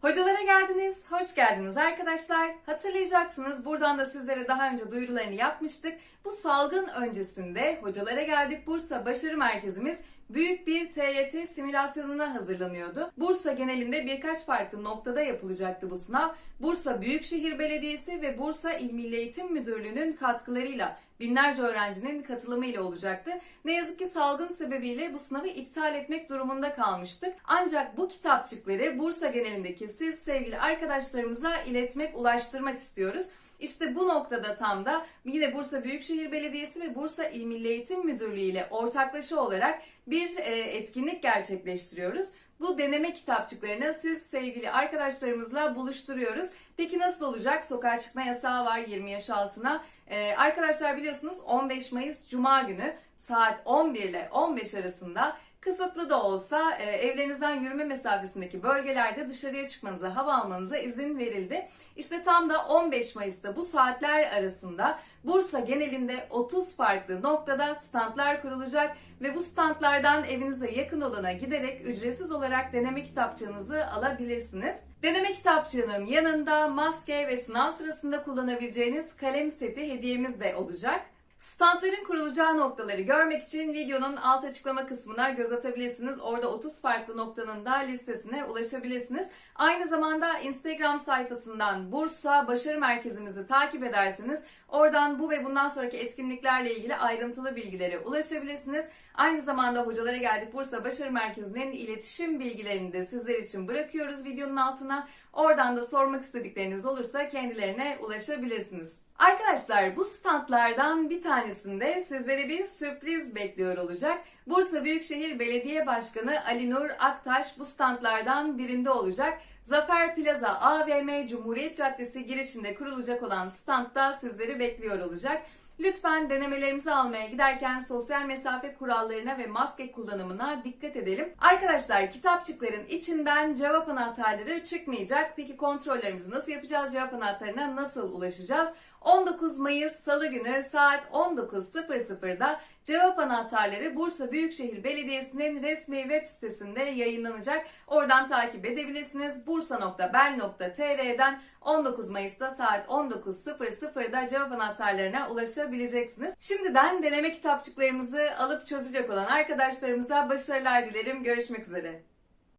Hocalara geldiniz, hoş geldiniz arkadaşlar. Hatırlayacaksınız buradan da sizlere daha önce duyurularını yapmıştık. Bu salgın öncesinde hocalara geldik Bursa Başarı Merkezimiz büyük bir TYT simülasyonuna hazırlanıyordu. Bursa genelinde birkaç farklı noktada yapılacaktı bu sınav. Bursa Büyükşehir Belediyesi ve Bursa İl Milli Eğitim Müdürlüğü'nün katkılarıyla binlerce öğrencinin katılımıyla olacaktı. Ne yazık ki salgın sebebiyle bu sınavı iptal etmek durumunda kalmıştık. Ancak bu kitapçıkları Bursa genelindeki siz sevgili arkadaşlarımıza iletmek, ulaştırmak istiyoruz. İşte bu noktada tam da yine Bursa Büyükşehir Belediyesi ve Bursa İl Milli Eğitim Müdürlüğü ile ortaklaşa olarak bir e, etkinlik gerçekleştiriyoruz. Bu deneme kitapçıklarını siz sevgili arkadaşlarımızla buluşturuyoruz. Peki nasıl olacak? Sokağa çıkma yasağı var 20 yaş altına. Ee, arkadaşlar biliyorsunuz 15 Mayıs Cuma günü saat 11 ile 15 arasında kısıtlı da olsa e, evlerinizden yürüme mesafesindeki bölgelerde dışarıya çıkmanıza, hava almanıza izin verildi. İşte tam da 15 Mayıs'ta bu saatler arasında Bursa genelinde 30 farklı noktada standlar kurulacak ve bu standlardan evinize yakın olana giderek ücretsiz olarak deneme kitapçığınızı alabilirsiniz. Deneme kitapçığının yanında maske ve sınav sırasında kullanabileceğiniz kalem seti hediyemiz de olacak. Standların kurulacağı noktaları görmek için videonun alt açıklama kısmına göz atabilirsiniz. Orada 30 farklı noktanın da listesine ulaşabilirsiniz. Aynı zamanda Instagram sayfasından Bursa Başarı Merkezimizi takip ederseniz oradan bu ve bundan sonraki etkinliklerle ilgili ayrıntılı bilgilere ulaşabilirsiniz. Aynı zamanda hocalara geldik Bursa Başarı Merkezi'nin iletişim bilgilerini de sizler için bırakıyoruz videonun altına. Oradan da sormak istedikleriniz olursa kendilerine ulaşabilirsiniz. Arkadaşlar bu standlardan bir tanesinde sizlere bir sürpriz bekliyor olacak. Bursa Büyükşehir Belediye Başkanı Ali Nur Aktaş bu standlardan birinde olacak. Zafer Plaza AVM Cumhuriyet Caddesi girişinde kurulacak olan standta sizleri bekliyor olacak. Lütfen denemelerimizi almaya giderken sosyal mesafe kurallarına ve maske kullanımına dikkat edelim. Arkadaşlar kitapçıkların içinden cevap anahtarları çıkmayacak. Peki kontrollerimizi nasıl yapacağız? Cevap anahtarına nasıl ulaşacağız? 19 Mayıs Salı günü saat 19.00'da cevap anahtarları Bursa Büyükşehir Belediyesi'nin resmi web sitesinde yayınlanacak. Oradan takip edebilirsiniz. bursa.bel.tr'den 19 Mayıs'ta saat 19.00'da cevap anahtarlarına ulaşabileceksiniz. Şimdiden deneme kitapçıklarımızı alıp çözecek olan arkadaşlarımıza başarılar dilerim. Görüşmek üzere.